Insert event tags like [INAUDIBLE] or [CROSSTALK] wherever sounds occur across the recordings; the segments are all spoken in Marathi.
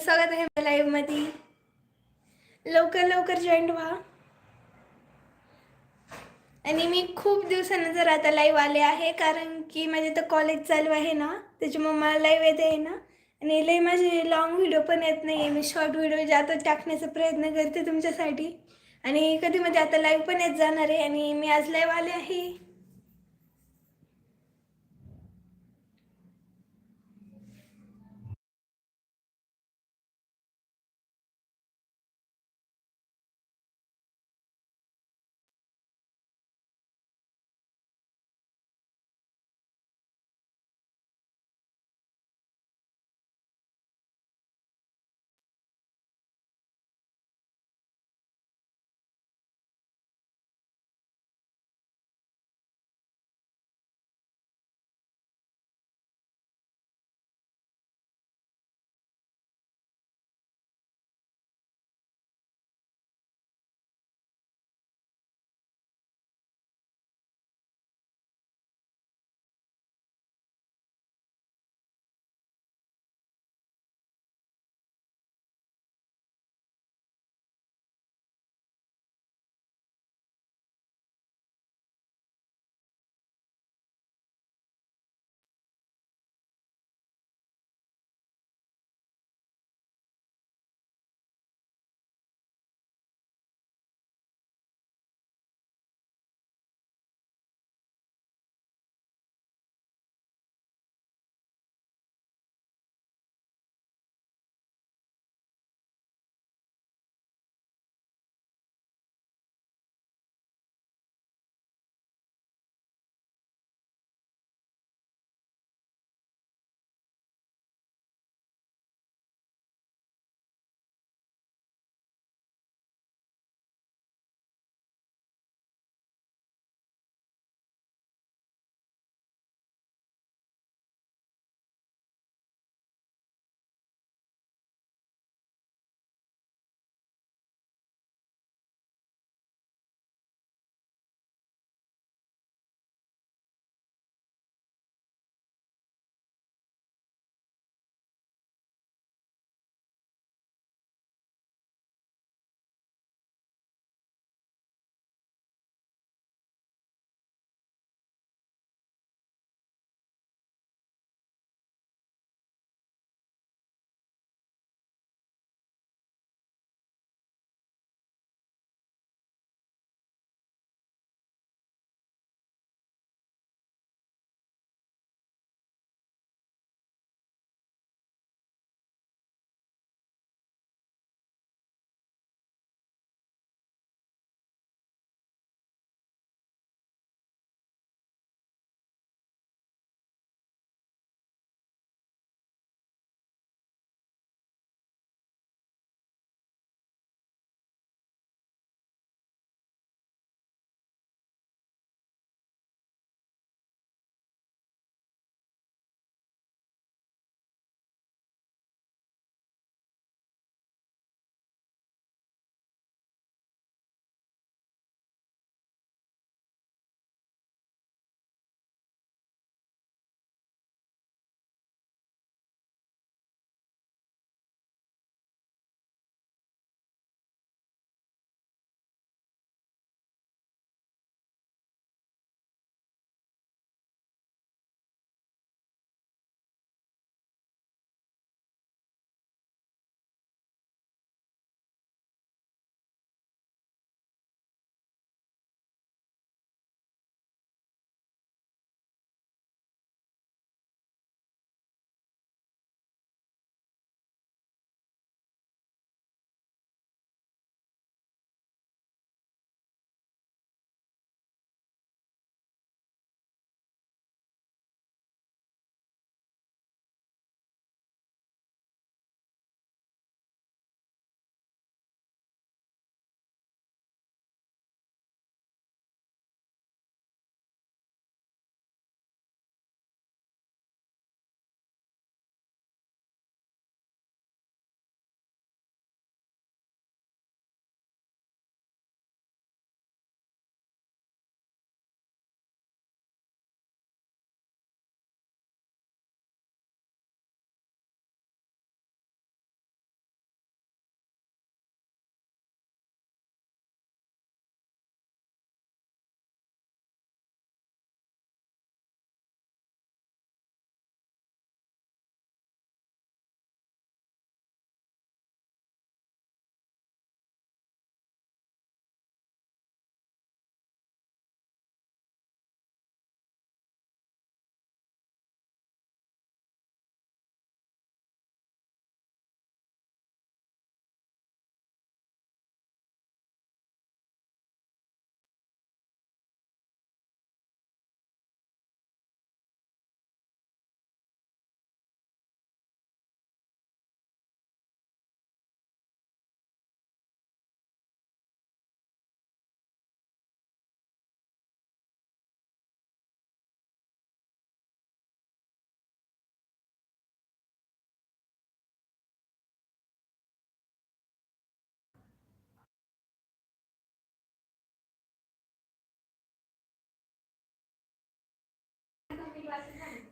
तुमचं स्वागत आहे लाईव्हमध्ये लवकर लवकर जॉईंट व्हा. आणि मी खूप दिवसानंतर आता लाईव्ह आले आहे कारण की माझे तर कॉलेज चालू आहे ना त्याच्यामुळे मला लाईव्ह येते आहे ना. आणि लई माझे लॉंग व्हिडिओ पण येत नाही आहे मी शॉर्ट व्हिडिओ जास्त टाकण्याचा प्रयत्न करते तुमच्यासाठी. आणि कधी मध्ये आता लाईव्ह पण येत जाणार आहे आणि मी आज लाईव्ह आले आहे.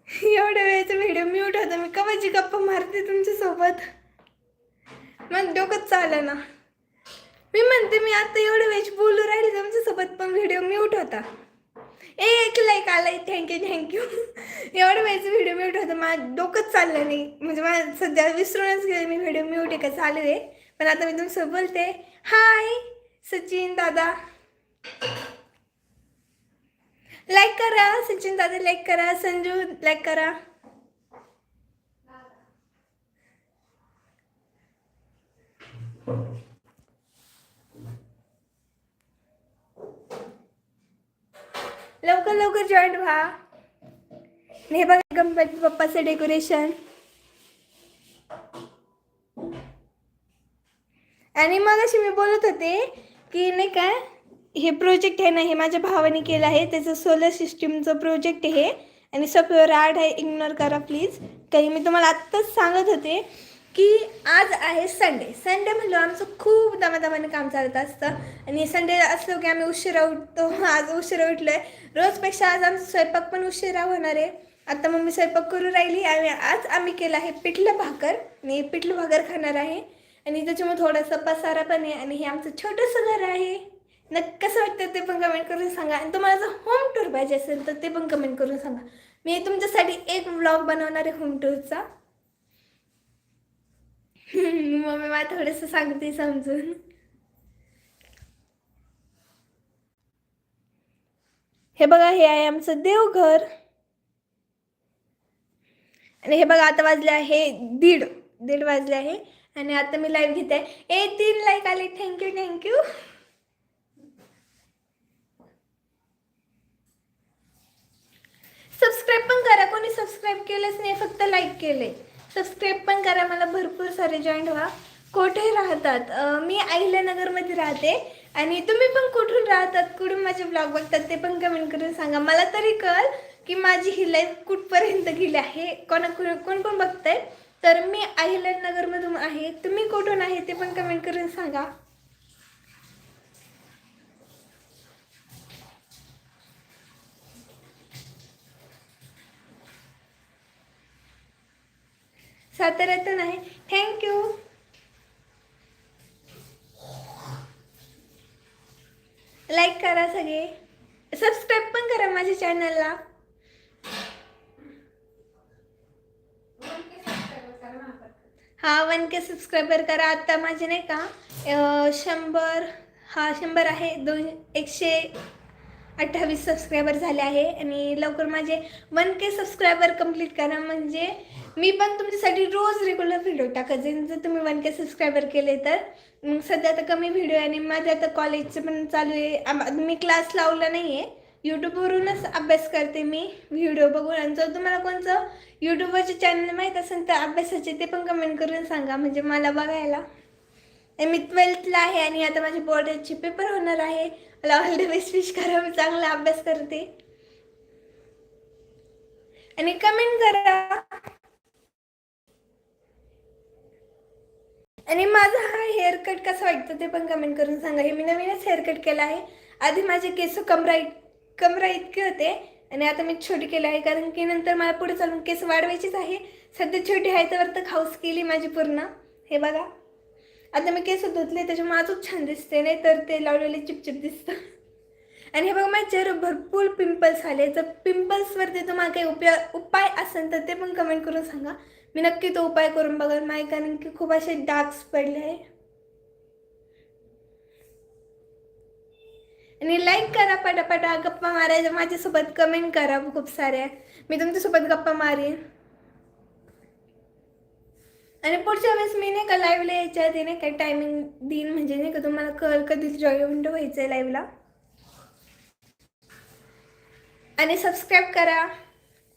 एवढ्या वेळेचा व्हिडिओ म्यूट होता. मी कवाची गप्पा मारते तुमच्यासोबत? मग डोकंच चाललं ना. मी म्हणते मी आता एवढ्या वेळेस बोलू राहिले तुमच्यासोबत पण व्हिडिओ म्यूट होता. ए एक लाईक आलाय. थँक्यू थँक्यू एवढ्या वेळेचा व्हिडिओ म्यूट होता. माझं डोकंच चाललं नाही. म्हणजे मला सध्या विसरूनच गेले मी व्हिडिओ म्यूट आहे का? चालू आहे. पण आता मी तुमचं बोलते. हाय सचिन दादा. लाईक करा सचिन दादा लाईक करा संजू लाईक करा. लवकर लवकर जॉईन व्हा. हे बघा गणपती बाप्पाचं डेकोरेशन आणि मग अशी मी बोलत होते की नाही काय हे प्रोजेक्ट आहे ना हे माझ्या भावाने केलं आहे. त्याचं सोलर सिस्टीमचं प्रोजेक्ट आहे. आणि सॉफ्टवेअर आर्ट आहे इग्नोर करा प्लीज काही मी तुम्हाला आत्ताच सांगत होते की आज आहे संडे संडे म्हणलो आमचं खूप दमादमाने काम चालत असतं. आणि संडे असलो की आम्ही उशिरा उठतो. [LAUGHS] आज उशिरा उठलो आहे रोजपेक्षा आज आमचा स्वयंपाक पण उशिरा होणार आहे. आता मम्मी स्वयंपाक करू राहिली आणि आज आम्ही केलं आहे पिठलं भाकर. मी पिठलं भाकर खाणार आहे. आणि त्याच्यामुळे थोडासा पसारा पण आहे आणि हे आमचं छोटंसं घर आहे. नक्की कसं वाटतं ते पण कमेंट करून सांगा. आणि तुम्हाला जर होम टूर पाहिजे असेल तर ते पण कमेंट करून सांगा. मी तुमच्यासाठी एक व्लॉग बनवणार आहे होम टूरचा [LAUGHS] मम्मी मला थोडंसं सांगते समजून. हे बघा हे आहे आमचं देवघर. आणि हे बघा आता वाजले आहे दीड. दीड वाजले आहे. आणि आता मी लाईव्ह घेते. आहे ए तीन लाईक आले. थँक्यू थँक्यू सबस्क्राईब पण करा. कोणी सबस्क्राईब केलंच नाही फक्त लाईक केले सबस्क्राईब पण करा. मला भरपूर सारे जॉईंट व्हा. कोठे राहतात? मी अहिल्यानगरमध्ये राहते. आणि तुम्ही पण कुठून राहतात कुठून माझे ब्लॉग बघतात ते पण कमेंट करून सांगा. मला तरी कळ की माझी ही लाईफ कुठपर्यंत गेली आहे? कोणा कोण कोण कोण बघताय. तर मी अहिल्यानगरमधून आहे. तुम्ही कुठून आहे ते पण कमेंट करून सांगा. साताऱ्यातून आहे थँक्यू लाईक करा सगळे. सबस्क्राईब पण करा माझ्या चॅनलला हा वन के सबस्क्रायबर करा. आत्ता माझे नाही का शंभर हा शंभर आहे. दोन एकशे अठ्ठावीस सबस्क्रायबर झाले आहे आणि लवकर माझे वन के सबस्क्रायबर कंप्लीट करा. म्हणजे मी पण तुमच्यासाठी रोज रेग्युलर व्हिडिओ टाकत जाईन. जर तुम्ही वन के सबस्क्रायबर केले तर. सध्या आता कमी व्हिडिओ आहे आणि माझ्या आता कॉलेजचं पण चालू आहे. मी क्लास लावला नाही आहे यूट्यूबवरूनच अभ्यास करते मी व्हिडिओ बघून. आणि जर तुम्हाला कोणतं यूट्यूबवरचे चॅनल माहीत असेल तर अभ्यासाचे ते पण कमेंट करून सांगा. म्हणजे मला बघायला. मी ट्वेल्थला आहे आणि आता माझे बोर्डाचे पेपर होणार आहे. मला ऑल द बेस्ट विश करा मी चांगला अभ्यास करते. आणि कमेंट करा. आणि माझा हा हेअरकट कसा वाटतं ते पण कमेंट करून सांगा. हे मी नवीनच हेअरकट केला आहे. आधी माझे केस कमरा कमरा इतके होते आणि आता मी छोटी केले आहे. कारण की नंतर मला पुढे चालून केस वाढवायचीच आहे. सध्या छोटी आहे तर तर खाऊस केली माझी पूर्ण. हे बघा. आता मी केस धुतले त्याच्यामुळे अजून छान दिसते नाही तर ते लावलेले चिपचिप दिसतं आणि हे बघा माझ्या चेहऱ्यावर भरपूर पिंपल्स आले जर पिंपल्सवरती तुम्हाला काही उपया उपाय असेल तर ते पण कमेंट करून सांगा. मी नक्की तो उपाय करून बघाल माय कारण की खूप असे डार्क्स पडले आहे आणि लाईक करा पटापटा गप्पा मारायच्या माझ्यासोबत कमेंट करा खूप साऱ्या. मी तुमच्यासोबत गप्पा मारेन. आणि पुढच्या वेळेस मी नाही का लाईव्हला यायच्या आधी नाही काही टायमिंग देईन म्हणजे नाही का तुम्हाला कळ कधी जॉईंट व्हायचं आहे लाईव्हला आणि सबस्क्राईब करा.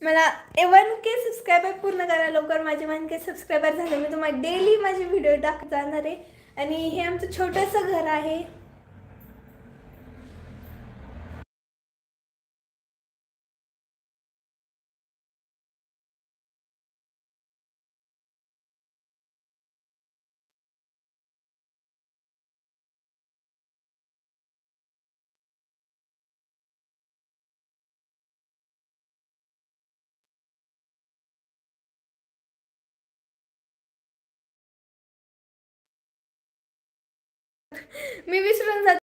मला वन के सबस्क्रायबर पूर्ण करा लवकर. माझे वन के सबस्क्रायबर झाले. मी तुम्हाला डेली माझे व्हिडिओ टाकत जाणार आहे. आणि हे आमचं छोटंसं घर आहे. मी विसरून जाते.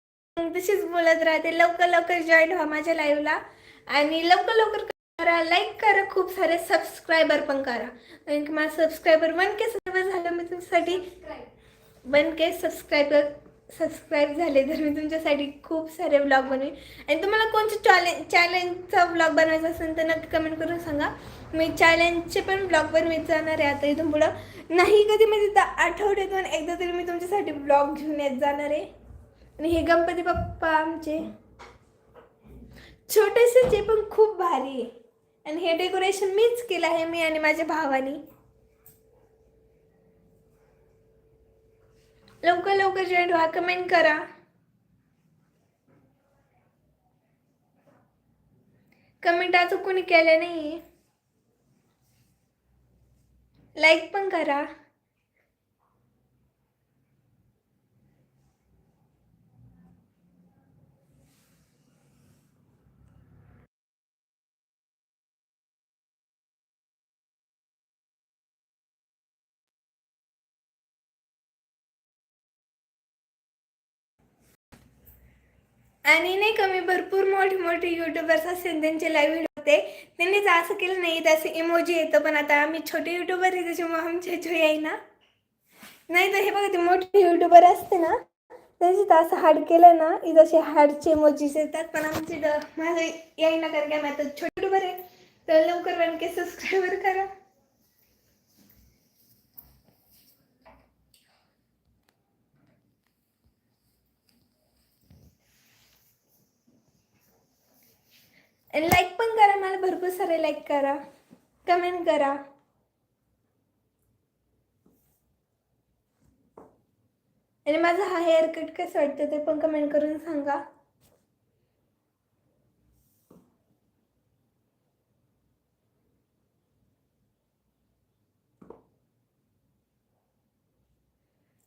तशीच बोलत राहते. लवकर लवकर जॉईन व्हा माझ्या लाईव्हला आणि लवकर लवकर करा. लाईक करा. खूप सारे सबस्क्रायबर पण करा. कारण की माझं सबस्क्रायबर वन के सबस्क्रायबर झालं मी तुमच्यासाठी. वन के सबस्क्रायबर सबस्क्राईब झाले तर मी तुमच्यासाठी खूप सारे ब्लॉग बनवेन. आणि तुम्हाला कोणते चॅलेंज चॅलेंजचा ब्लॉग बनवायचा असेल तर नक्की कमेंट करून सांगा. मी चॅलेंजचे पण ब्लॉगवर मी जाणार आहे. आता इथून पुढं नाही कधी म्हणजे तर आठवड्यातून एकदा तरी मी तुमच्यासाठी ब्लॉग घेऊन येत जाणार आहे. आणि हे गणपती बाप्पा आमचे. छोटेसे जे पण खूप भारी आहे. आणि हे डेकोरेशन मीच केलं आहे मी आणि माझ्या भावानी. लवकर लवकर जॉईन व्हा कमेंट करा. कमेंट अजून कोणी केलं नाही लाईक पण करा. आणि नाही कमी भरपूर मोठे मोठे युट्यूबर्स असतील त्यांचे लाईव्ह व्हिडिओ होते. तर असं केलं नाही तर असं इमोजी येतं पण आता आम्ही छोटे युट्यूबर आहे त्याच्यामुळे आमच्या जो ना. नाही तर हे बघा ते मोठे युट्यूबर असते ना त्यांची तर असं हाड केलं ना इथं असे हाडचे इमोजीस येतात पण आमचे माझं माझं येईना कारण की आम्ही आता छोटे युट्यूबर आहे. तर लवकर वन के सबस्क्रायबर करा. लाईक पण करा मला भरपूर सारे लाईक करा. कमेंट करा. आणि माझा हा हेअर कट कसं वाटतं ते पण कमेंट करून सांगा.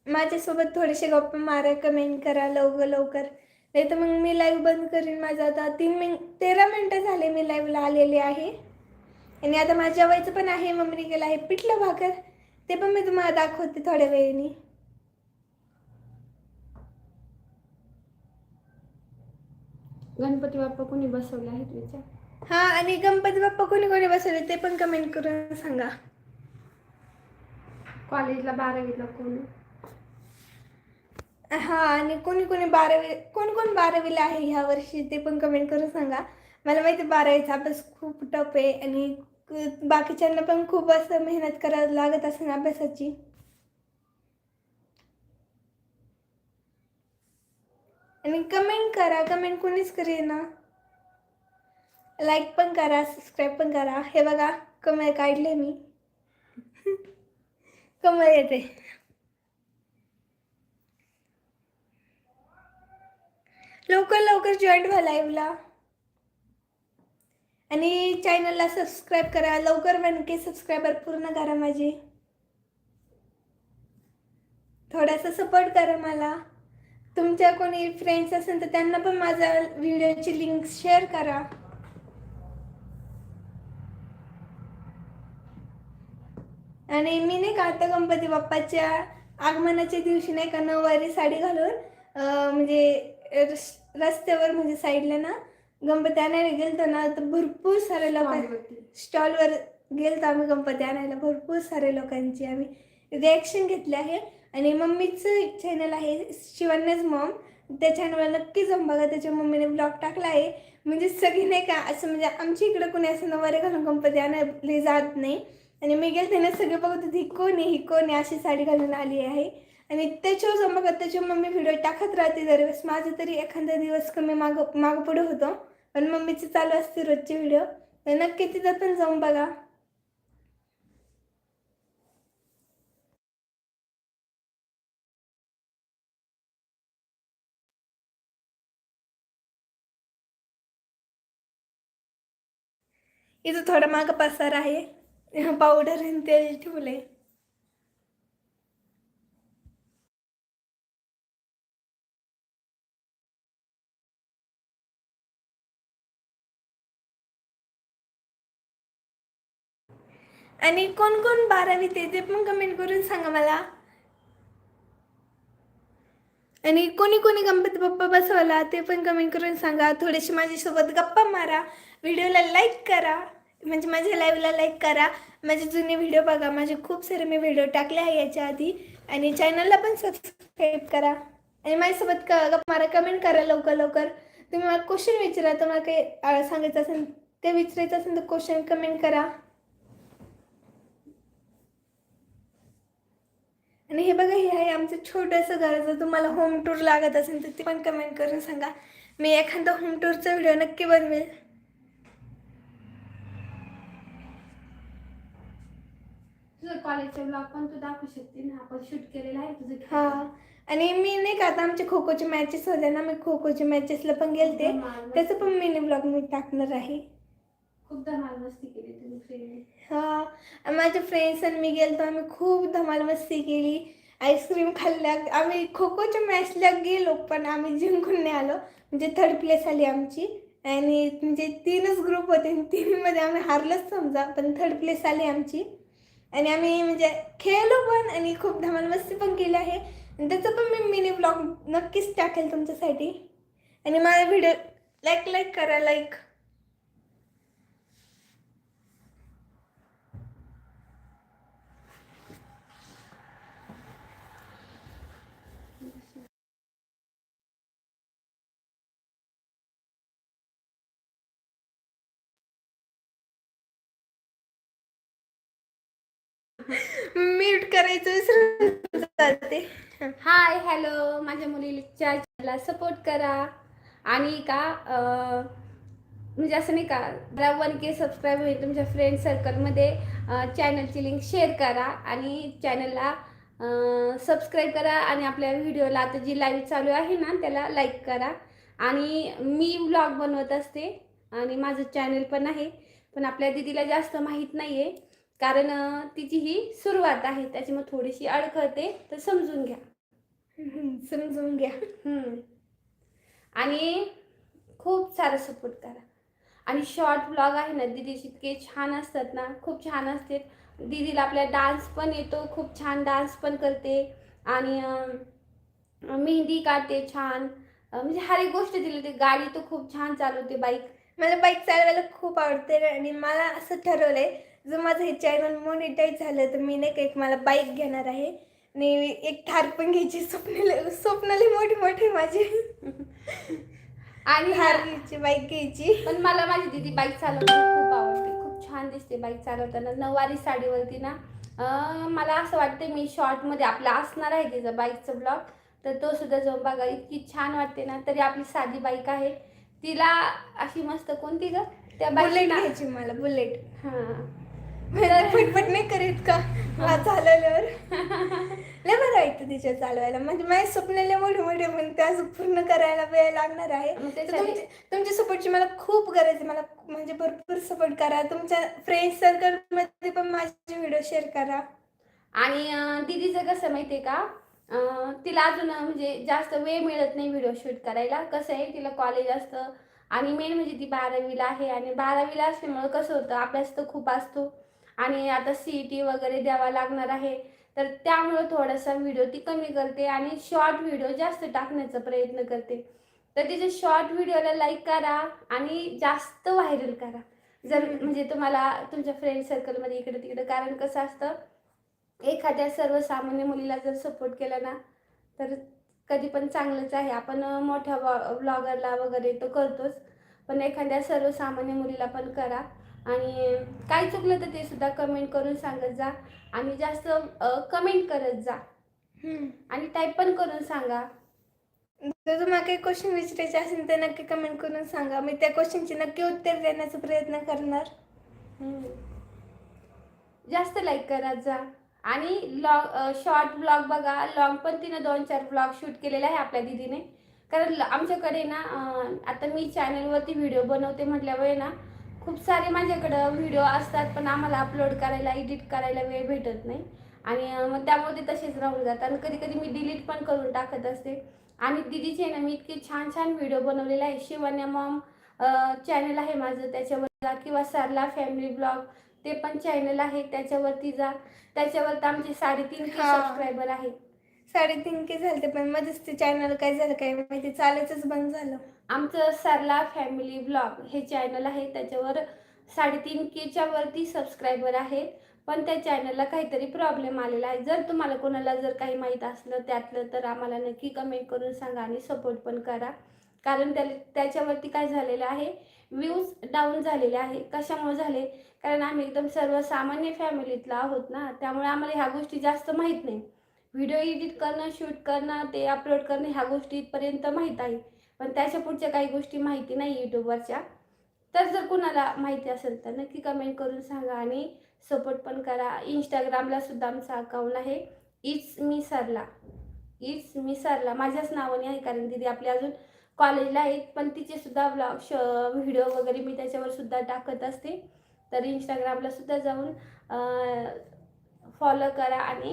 माझ्यासोबत थोडेसे गप्पा मारा कमेंट करा लवकर लवकर. नाही तर मग मी लाईव्ह बंद करीन माझं. आता तीन मिन तेरा मिनटं झाले मी लाईव्हला आलेले आहे. आणि आता माझ्या जेवायचं पण आहे मम्मीने केलं आहे पिठलं भाकर. ते पण मी तुम्हाला दाखवते थोड्या वेळाने. गणपती बाप्पा कोणी बसवले आहेत विचार? हा आणि गणपती बाप्पा कोणी कोणी बसवले ते पण कमेंट करून सांगा. कॉलेजला बारावीला कोणी? हा आणि कोणी कोणी बारावी कोण कोण बारावीला आहे ह्या वर्षी ते पण कमेंट करून सांगा. मला माहिती आहे बारावीचा अभ्यास खूप टफ आहे आणि क- बाकीच्यांना पण खूप असं मेहनत करायला लागत असेल अभ्यासाची. आणि कमेंट करा कमेंट कोणीच करेना लाईक पण करा सबस्क्राईब पण करा. हे बघा कमळ काढले मी. [LAUGHS] कमळ येते. लवकर लवकर जॉईन व्हा लाईव्हला आणि चॅनलला सबस्क्राईब करा. लवकर वन के सबस्क्रायबर पूर्ण करा माझे. थोडासा सपोर्ट करा मला. तुमच्या कोणी फ्रेंड्स असेल तर त्यांना पण माझा व्हिडिओची लिंक शेअर करा. आणि मी नाही का आता गणपती बाप्पाच्या आगमनाच्या दिवशी नाही का नऊवारी साडी घालून म्हणजे रस- रस्त्यावर म्हणजे साईडला ना गणपती आणायला गेलतो ना तर भरपूर सारे लोक स्टॉलवर गेलतो आम्ही गणपती आणायला. भरपूर सारे लोकांची आम्ही रिॲक्शन घेतले आहे. आणि मम्मीचं चॅनल आहे शिवन्याज मॉम त्या चॅनलला नक्की जाऊन बघा. त्याच्या मम्मीने ब्लॉग टाकला आहे. म्हणजे सगळी नाही का असं म्हणजे आमच्या इकडं कोणी असं नवारे घालून गणपती आणायला जात नाही. आणि मी गेलते ना सगळे बघत होते ही कोण आहे ही कोण आहे अशी साडी घालून आली आहे. आणि त्याच्यावर मग त्याच्यावर त्याच्या मम्मी व्हिडिओ टाकत राहते दरवेळेस. माझं तरी एखादा दिवस कमी मागं मागं पुढे होतो. पण मम्मीचे चालू असते रोजचे व्हिडिओ तर नक्की तिथं पण जाऊन बघा. इथं थोडं मागं पसार आहे. पावडर आणि तेल ठेवलंय. आणि कोण कोण बारावीत आहे ते पण कमेंट करून सांगा मला. आणि कोणी कोणी गणपती बाप्पा बसवला ते पण कमेंट करून सांगा. थोडेसे माझ्यासोबत गप्पा मारा. व्हिडिओला लाईक करा. म्हणजे माझ्या लाईव्हला लाईक करा. माझे जुने व्हिडिओ बघा. माझे खूप सारे मी व्हिडिओ टाकले आहे याच्या आधी. आणि चॅनलला पण सबस्क्राईब करा. आणि माझ्यासोबत क गप्पा मारा. कमेंट करा लवकर लवकर. तुम्ही मला क्वेश्चन विचारा. तुम्हाला काही सांगायचं असेल ते विचारायचं असेल तर क्वेश्चन कमेंट करा. आणि हे बघा हे आहे आमचं छोटंसं घर. जर तुम्हाला होम टूर लागत असेल तर ते पण कमेंट करून सांगा. मी एखादा होम टूरचा व्हिडिओ नक्की बनवेल. तुझं कॉलेजचा ब्लॉग पण तू दाखवू शकते ना. आपण शूट केलेला आहे तुझं हा. आणि मी नाही का आता आमचे खो खोचे मॅचेस होते ना मी खो खोचे मॅचेसला पण गेलते. त्याचं पण मिनी ब्लॉग मी टाकणार आहे. खूप धमाल मस्ती केली तुम्ही फ्रेंड हा माझ्या फ्रेंड्स आणि मी गेलो आम्ही खूप धमाल मस्ती केली. आईस्क्रीम खाल्ल्या आम्ही खो खोच्या मॅचला गेलो पण आम्ही जिंकून नाही आलो. म्हणजे थर्ड प्लेस आली आमची. आणि म्हणजे तीनच ग्रुप होते आणि तीनमध्ये आम्ही हारलोच समजा पण थर्ड प्लेस आली आमची. आणि आम्ही म्हणजे खेळलो पण आणि खूप धमाल मस्ती पण केली आहे. आणि त्याचं पण मी मिनी ब्लॉग नक्कीच टाकेल तुमच्यासाठी. आणि माझा व्हिडिओ लाईक लाईक करा लाईक म्यूट करायचं विसरून जाते. Hi hello. माझ्या मुलीच्या चॅनलला सपोर्ट करा. आणि का म्हणजे असं नाही का मला वन के सबस्क्राईब होईल तुमच्या फ्रेंड सर्कलमध्ये चॅनलची लिंक शेअर करा. आणि चॅनलला सबस्क्राईब करा. आणि आपल्या व्हिडिओला आता जी लाईव्ह चालू आहे ना त्याला लाईक करा. आणि मी व्लॉग बनवत असते. आणि माझं चॅनल पण आहे. पण आपल्या दिदीला जास्त माहीत नाही आहे कारण तिची ही सुरुवात आहे. त्याच्यामुळे थोडीशी अडखळते तर समजून घ्या. [LAUGHS] समजून घ्या. आणि खूप सारं सपोर्ट करा. आणि शॉर्ट ब्लॉग आहे ना दीदीचे इतके छान असतात ना खूप छान असते दीदीला आपल्या डान्स पण येतो खूप छान डान्स पण करते. आणि मेहंदी काढते छान. म्हणजे हर एक गोष्ट दिली ते गाडी तर खूप छान चालवते बाईक. मला बाईक चालवायला खूप आवडते आणि मला असं ठरवलंय जर माझं हे चॅनल मोनिटाईज झालं तर मी नाही का एक मला बाईक घेणार आहे. आणि एक थार पण घ्यायची स्वप्नाला स्वप्नाली मोठी मोठी माझी. आणि थारची बाईक घ्यायची पण मला माझी दीदी बाईक चालवताना खूप आवडते खूप छान दिसते बाईक चालवताना. नऊवारी साडीवरती ना मला असं वाटतं मी शॉर्टमध्ये आपला असणार आहे तिचा बाईकचं ब्लॉग तर तो सुद्धा जाऊन बघा इतकी छान वाटते ना तरी आपली साधी बाईक आहे. तिला अशी मस्त कोणती ग? त्या बाईक घ्यायची मला बुलेट हां. पटपट नाही करीत का चालवल्यावर। लय बरं वाटतं तिच्या चालवायला. म्हणजे माझे स्वप्न लय मोठे मोठे पण ते असं पूर्ण करायला वेळ लागणार आहे. तुमच्या सपोर्टची मला खूप गरज आहे. मला म्हणजे भरपूर सपोर्ट करा. तुमच्या फ्रेंड सर्कलमध्ये पण माझे व्हिडिओ शेअर करा. आणि दीदीचं कसं माहिती आहे का तिला अजून म्हणजे जास्त वेळ मिळत नाही व्हिडिओ शूट करायला. कसं आहे तिला कॉलेज असतं. आणि मेन म्हणजे ती बारावीला आहे. आणि बारावीला असल्यामुळं कसं होतं? अभ्यास तर खूप असतो. आणि आता सी ई टी वगैरे द्यावा लागणार आहे. तर त्यामुळं थोडासा व्हिडिओ ती कमी करते आणि शॉर्ट व्हिडिओ जास्त टाकण्याचा प्रयत्न करते. तर तिच्या शॉर्ट व्हिडिओला लाईक करा आणि जास्त व्हायरल करा. जर म्हणजे तुम्हाला तुमच्या फ्रेंड सर्कलमध्ये इकडे तिकडे कारण कसं असतं एखाद्या सर्वसामान्य मुलीला जर सपोर्ट केला ना तर कधी पण चांगलंच आहे. आपण मोठ्या ब्लॉगरला वगैरे तो करतोच. पण एखाद्या सर्वसामान्य मुलीला पण करा. आणि काय चुकलं तर ते सुद्धा कमेंट करून सांगत जा. आणि जास्त कमेंट करत जा. आणि टाईप पण करून सांगा. जर तुम्हाला काही क्वेश्चन विचारायचे असेल तर नक्की कमेंट करून सांगा. मी त्या क्वेश्चनचे नक्की उत्तर देण्याचा प्रयत्न करणार. जास्त लाईक करत जा. आणि लॉग शॉर्ट ब्लॉग बघा. लॉंग पण तिनं दोन चार ब्लॉग शूट केलेले आहे आपल्या दिदीने. कारण आमच्याकडे ना आता मी चॅनलवरती व्हिडिओ बनवते म्हटल्यावर ना खूप सारे माझ्याकडं व्हिडिओ असतात पण आम्हाला अपलोड करायला एडिट करायला वेळ भेटत नाही. आणि मग त्यामुळे ते तसेच राहून जातात. आणि कधी कधी मी डिलीट पण करून टाकत असते. आणि दिदीचे ना मी इतके छान छान व्हिडिओ बनवलेले आहे शिवन्या मॉम चॅनल आहे माझं त्याच्यावर जा. किंवा सरला फॅमिली ब्लॉग ते पण चॅनल आहे. त्याच्यावरती जा. त्याच्यावर तर आमचे साडेतीन हा. सबस्क्रायबर आहे साडेतीन के झालते पण मध्येच ते चॅनल काय झालं काय माहिती? चालायचंच बंद झालं. आमचं सरला फॅमिली ब्लॉग हे चॅनल आहे त्याच्यावर साडेतीन केच्या वरती सबस्क्रायबर आहेत. पण त्या चॅनलला काहीतरी प्रॉब्लेम आलेला आहे. जर तुम्हाला कोणाला जर काही माहीत असलं त्यातलं तर आम्हाला नक्की कमेंट करून सांगा आणि सपोर्ट पण करा. कारण त्या त्याच्यावरती काय झालेलं आहे व्ह्यूज डाऊन झालेले आहे. कशामुळे झाले? कारण आम्ही एकदम सर्वसामान्य फॅमिलीतला आहोत ना त्यामुळे आम्हाला ह्या गोष्टी जास्त माहीत नाही. व्हिडिओ एडिट करणं शूट करणं ते अपलोड करणं ह्या गोष्टीपर्यंत माहीत आहे. पण त्याच्या पुढच्या काही गोष्टी माहिती नाही यूट्यूबवरच्या. तर जर कुणाला माहिती असेल तर नक्की कमेंट करून सांगा आणि सपोर्ट पण करा. इंस्टाग्रामला सुद्धा आमचा अकाउंट आहे. It's me Sarla it's me सरला माझ्याच नावाने आहे कारण दिदी आपली अजून कॉलेजला आहेत पण तिचे सुद्धा ब्लॉग श व्हिडिओ वगैरे मी त्याच्यावर सुद्धा टाकत असते. तर इंस्टाग्रामला सुद्धा जाऊन फॉलो करा आणि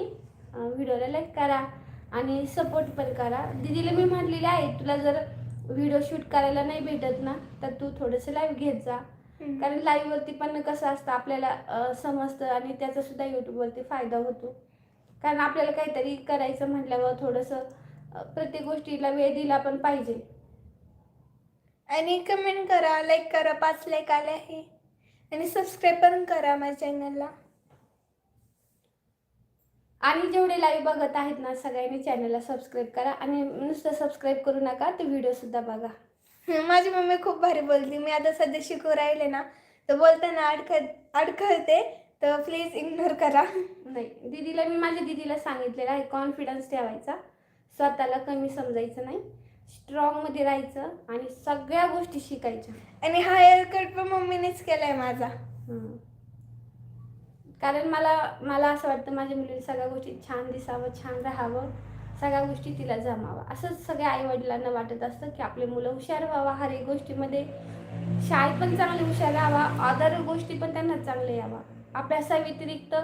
व्हिडिओला लाईक करा आणि सपोर्ट पण करा. दिदीला मी म्हटलेले आहे तुला जर व्हिडिओ शूट करायला नाही भेटत ना तर तू थोडंसं लाईव्ह घेत जा. कारण लाईव्ह वरती पण कसं असतं आपल्याला समजतं आणि त्याचा सुद्धा यूट्यूबवरती फायदा होतो. कारण आपल्याला काहीतरी करायचं म्हटल्यावर थोडंसं प्रत्येक गोष्टीला वेळ दिला पण पाहिजे. आणि कमेंट करा लाईक करा पाच लाईक आले आहे. आणि सबस्क्राईब पण करा माझ्या चॅनलला आणि जेवढे लाईव्ह बघत आहेत ना सगळ्यांनी चॅनलला सबस्क्राईब करा आणि नुसतं सबस्क्राईब करू नका ते व्हिडिओ सुद्धा बघा. माझी मम्मी खूप भारी बोलते. मी आता सध्या शिकू राहिले ना तर बोलताना अडकत अडखळते तर प्लीज इग्नोर करा. नाही दीदीला मी माझ्या दीदीला सांगितलेलं आहे कॉन्फिडन्स ठेवायचा. स्वतःला कमी समजायचं नाही स्ट्रॉंगमध्ये राहायचं आणि सगळ्या गोष्टी शिकायच्या. आणि हा हेअर कट पण मम्मीनेच केलाय माझा. हम्म. कारण मला मला असं वाटतं माझ्या मुलीला सगळ्या गोष्टी छान दिसावं छान राहावं सगळ्या गोष्टी तिला जमावं. असंच सगळ्या आई वडिलांना वाटत असतं की आपले मुलं हुशार व्हावा हर एक गोष्टीमध्ये शाळेत पण चांगले हुशार राहावा अदर गोष्टी पण त्यांना चांगले यावा अभ्यासाव्यतिरिक्त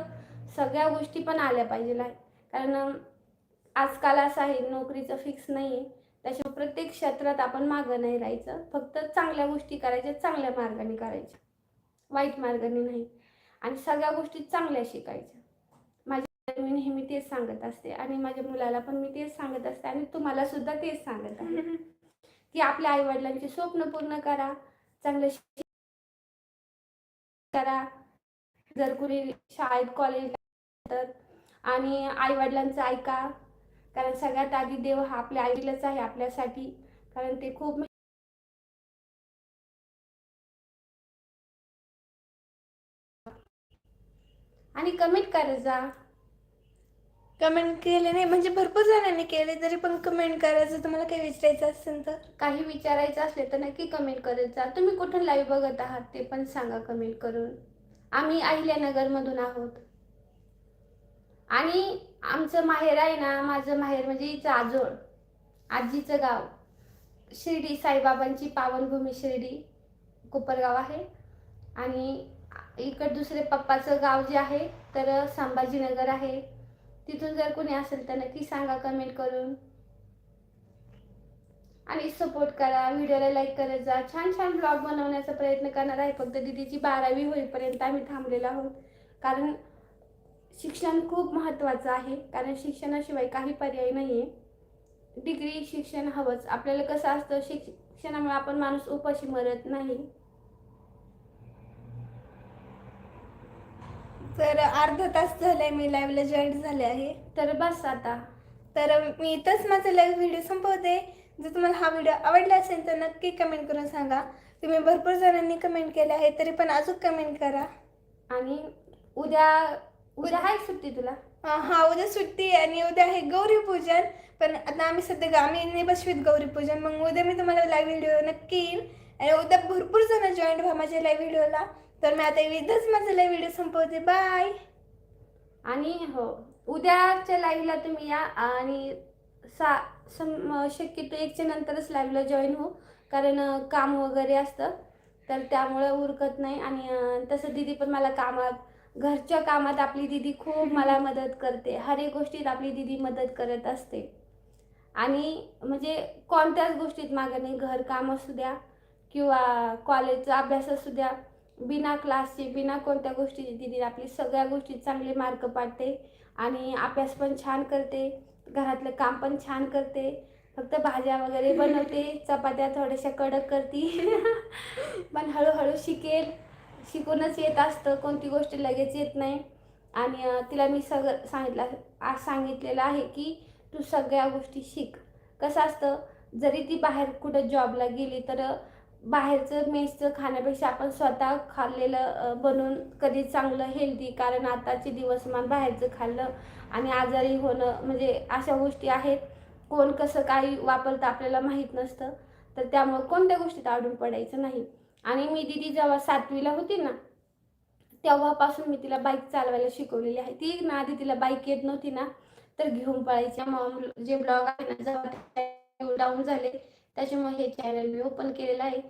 सगळ्या गोष्टी पण आल्या पाहिजे आहे कारण आजकाल असं आहे नोकरीचं फिक्स नाही आहे त्याच्यामुळे प्रत्येक क्षेत्रात आपण मागं नाही राहायचं. फक्त चांगल्या गोष्टी करायच्या चांगल्या मार्गाने करायच्या. वाईट मार्गाने नाही. आणि सगळ्या गोष्टी चांगल्या शिकायच्या. माझ्या मी नेहमी तेच सांगत असते आणि माझ्या मुलाला पण मी तेच सांगत असते आणि तुम्हाला सुद्धा तेच सांगत आहे. की आपल्या आईवडिलांचे स्वप्न पूर्ण करा चांगलं करा. जर कुणी शाळेत कॉलेजला तर आणि आई वडिलांचं ऐका. कारण सगळ्यात आधी देव हा आपल्या आईलाच आहे आपल्यासाठी. कारण ते खूप आणि कमेंट करत जा. कमेंट केले नाही म्हणजे भरपूर जणांनी केले तरी पण कमेंट करायचं तुम्हाला काही विचारायचं असेल तर. काही विचारायचं असले तर नक्की कमेंट करत जा. तुम्ही कुठून लाईव्ह बघत आहात ते पण सांगा कमेंट करून. आम्ही अहिल्यानगरमधून आहोत. आणि आमचं माहेर आहे ना माझं माहेर म्हणजे आजोळ आजीचं गाव. शिर्डी साईबाबांची पावनभूमी शिर्डी कोपरगाव आहे. आणि इकडं दुसरे पप्पाचं गाव जे आहे तर संभाजीनगर आहे. तिथून जर कोणी असेल तर नक्की सांगा कमेंट करून. आणि सपोर्ट करा व्हिडिओला लाईक करत जा. छान छान ब्लॉग बनवण्याचा प्रयत्न करणार आहे. फक्त दिदीची बारावी होईपर्यंत आम्ही थांबलेलो आहोत. कारण शिक्षण खूप महत्त्वाचं आहे. कारण शिक्षणाशिवाय काही पर्याय नाही आहे डिग्री शिक्षण हवंच. आपल्याला कसं असतं शिक्षणामुळे आपण माणूस उपाशी मरत नाही. तर अर्धा तास झालाय मी लाईव्हला जॉईन झाले आहे. तर बस आता. तर मी इथंच माझा लाईव्ह व्हिडिओ संपवते. जर तुम्हाला हा व्हिडिओ आवडला असेल तर नक्की कमेंट करून सांगा. तुम्ही भरपूर जणांनी कमेंट केले आहे तरी पण अजून कमेंट करा. आणि उद्या उद्या आहे सुट्टी तुला? अं, हा उद्या सुट्टी आहे आणि उद्या आहे गौरी पूजन. पण आता आम्ही सध्या गा- आम्ही नाही बसवीत गौरी पूजन. मग उद्या मी तुम्हाला लाईव्ह व्हिडिओ नक्की येईल. आणि उद्या भरपूर जण जॉईन व्हा माझ्या लाईव्ह व्हिडिओला तर मी आता इथंच माझा लाईव्ह व्हिडिओ संपवते. बाय आणि हो उद्याच्या लाईव्हला तुम्ही या आणि सा सम शक्यतो एकच्या नंतरच लाईव्हला जॉईन हो. कारण काम वगैरे असतं. तर त्यामुळं उरकत नाही. आणि तसं दिदी पण मला कामात घरच्या कामात आपली दिदी खूप मला मदत करते. हर एक गोष्टीत आपली दिदी मदत करत असते. आणि म्हणजे कोणत्याच गोष्टीत मागं नाही. घर काम असू द्या किंवा कॉलेजचा अभ्यास असू द्या. बिना क्लासचे बिना कोणत्या गोष्टीची दिदी आपली सगळ्या गोष्टीत चांगले मार्क पाडते आणि अभ्यास पण छान करते घरातलं काम पण छान करते फक्त भाज्या वगैरे [LAUGHS] बनवते चपात्या थोड्याशा कडक करते. [LAUGHS] पण हळूहळू शिकेल शिकूनच येत असतं कोणती गोष्ट लगेच येत नाही. आणि तिला मी सगळं सांगितलं आज सांगितलेलं आहे की तू सगळ्या गोष्टी शिक. कसं असतं जरी ती बाहेर कुठं जॉबला गेली तर बाहेरचं मेसचं खाण्यापेक्षा आपण स्वतः खाल्लेलं बनवून कधी चांगलं हेल्दी कारण आताचे दिवसमान बाहेरचं खाल्लं आणि आजारी होणं म्हणजे अशा गोष्टी आहेत. कोण कसं काही वापरतं आपल्याला माहीत नसतं. तर त्यामुळं कोणत्या गोष्टीत आढळून पडायचं नाही. आणि मी दिदी जेव्हा सातवीला होती ना तेव्हापासून मी तिला बाईक चालवायला शिकवलेली आहे. ती ना आधी तिला बाईक येत नव्हती ना तर घेऊन पळायची. मग जे ब्लॉग आहे ना जेव्हा डाऊन झाले त्याच्यामुळे हे चॅनल मी ओपन केलेलं आहे.